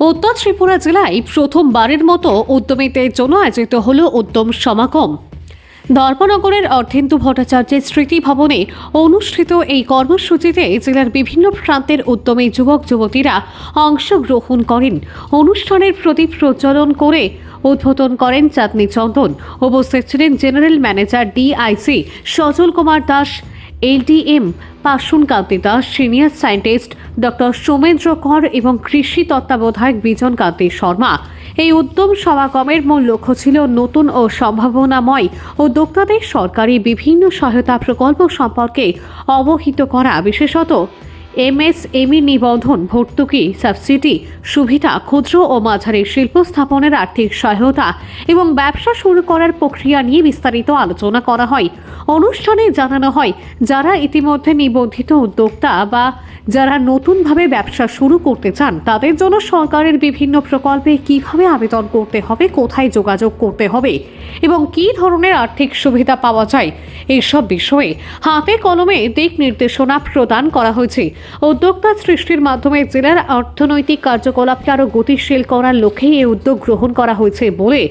উত্তর ত্রিপুরা জেলায় প্রথমবারের মতো উদ্যমীদের জন্য আয়োজিত হল উদ্যম সমাগম। ধর্মনগরের অর্ধেন্দু ভট্টাচার্যের স্মৃতি ভবনে অনুষ্ঠিত এই কর্মসূচিতে জেলার বিভিন্ন প্রান্তের উদ্যমী যুবক, যুবতীরা অংশগ্রহণ করেন। অনুষ্ঠানের প্রদীপ প্রজ্বলন করে উদ্বোধন করেন চাঁদনি চন্দন। উপস্থিত ছিলেন general manager DIC Sajal Kumar Das LDM Pashunkanti Das senior scientist, doctor Somendra Kar এবং কৃষি তত্ত্বাবধায়ক বিজন কান্তি শর্মা। এই উদ্যম সমাগমের মূল লক্ষ্য ছিল নতুন ও সম্ভাবনাময় উদ্যোক্তাদের সরকারি বিভিন্ন সহায়তা প্রকল্প সম্পর্কে অবহিত করা, বিশেষত এমএসএমই নিবন্ধন, ভর্তুকি, সাবসিডি, সুবিধা, ক্ষুদ্র ও মাঝারি শিল্প স্থাপনের আর্থিক সহায়তা এবং ব্যবসা শুরু করার প্রক্রিয়া নিয়ে বিস্তারিত আলোচনা করা হয়। অনুষ্ঠানে জানানো হয়, যারা ইতিমধ্যে নিবন্ধিত উদ্যোক্তা বা যারা নতুনভাবে ব্যবসা শুরু করতে চান, তাদের জন্য সরকারের বিভিন্ন প্রকল্পে কীভাবে আবেদন করতে হবে, কোথায় যোগাযোগ করতে হবে এবং কী ধরনের আর্থিক সুবিধা পাওয়া যায় এইসব বিষয়ে হাতে কলমে দিক নির্দেশনা প্রদান করা হয়েছে। উদ্যোক্তা সৃষ্টির মাধ্যমে জেলার অর্থনৈতিক কার্যকলাপকে আরও গতিশীল করার লক্ষ্যেই এই উদ্যোগ গ্রহণ করা হয়েছে বলে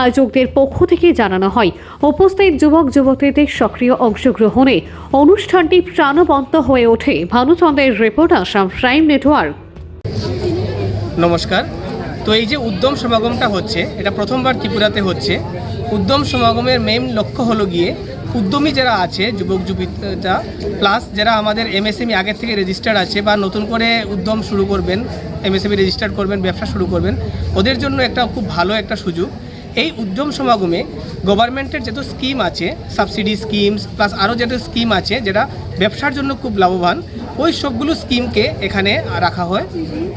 আয়োজকদের পক্ষ থেকে জানানো হয়। উপস্থিত যুবক যুবতীদের সক্রিয় অংশগ্রহণে অনুষ্ঠানটি প্রাণবন্ত হয়ে ওঠে। ভানুচন্দ্রের রিপোর্ট, আসাম প্রাইম নেটওয়ার্ক। নমস্কার। তো এই যে উদ্যম সমাগমটা হচ্ছে, এটা প্রথমবার ত্রিপুরাতে হচ্ছে। উদ্যম সমাগমের মেইন লক্ষ্য হলো গিয়ে উদ্যমী যারা আছে, যুবক যুবিতা প্লাস যারা আমাদের এমএসএমই আগের থেকে রেজিস্টার্ড আছে বা নতুন করে উদ্যম শুরু করবেন এমএসএমই রেজিস্টার করবেন, ব্যবসা শুরু করবেন, ওদের জন্য একটা খুব ভালো একটা সুযোগ। এই উদ্যম সমাগমে গভর্নমেন্টের যত স্কিম আছে সাবসিডি স্কিমস প্লাস আরও যত স্কিম আছে, যেটা ব্যবসার জন্য খুব লাভবান, ওই সবগুলো স্কিমকে এখানে রাখা হয়।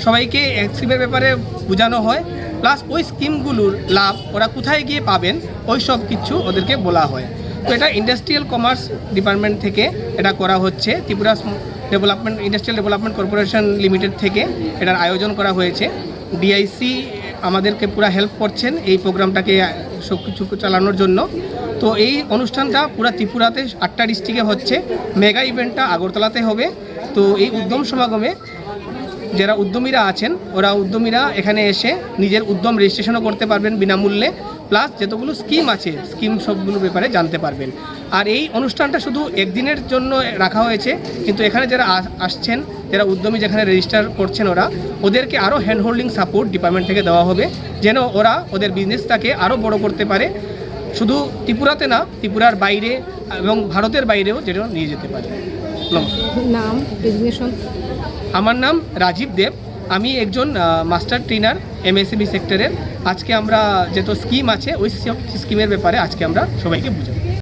সবাইকে স্কিমের ব্যাপারে বোঝানো হয় প্লাস ওই স্কিমগুলোর লাভ ওরা কোথায় গিয়ে পাবেন, ওই সব কিছু ওদেরকে বলা হয়। তো এটা ইন্ডাস্ট্রিয়াল কমার্স ডিপার্টমেন্ট থেকে এটা করা হচ্ছে। Tripura development industrial development corporation limited থেকে এটার আয়োজন করা হয়েছে। ডিআইসি আমাদেরকে পুরা হেল্প করছেন এই প্রোগ্রামটাকে সব কিছু চালানোর জন্য। তো এই অনুষ্ঠানটা পুরা ত্রিপুরাতে আটটা ডিস্ট্রিক্টে হচ্ছে। মেগা ইভেন্টটা আগরতলাতে হবে। তো এই উদ্যম সমাগমে যারা উদ্যমীরা আছেন, ওরা উদ্যমীরা এখানে এসে নিজের উদ্যম রেজিস্ট্রেশনও করতে পারবেন বিনামূল্যে প্লাস যতগুলো স্কিম আছে স্কিম সবগুলোর ব্যাপারে জানতে পারবেন। আর এই অনুষ্ঠানটা শুধু একদিনের জন্য রাখা হয়েছে, কিন্তু এখানে যারা আসছেন, যারা উদ্যমী যেখানে রেজিস্টার করছেন ওরা, ওদেরকে আরও হ্যান্ড হোল্ডিং সাপোর্ট ডিপার্টমেন্ট থেকে দেওয়া হবে, যেন ওরা ওদের বিজনেসটাকে আরও বড় করতে পারে। শুধু ত্রিপুরাতে না, ত্রিপুরার বাইরে এবং ভারতের বাইরেও যেন নিয়ে যেতে পারে। নাম? ডেজিগনেশন আমার নাম রাজীব দেব। আমি একজন মাস্টার ট্রেনার এমএসএমই সেক্টরের আজকে আমরা যেহেতু স্কিম আছে ওই স্কিমের ব্যাপারে আজকে আমরা সবাইকে বুঝাবো।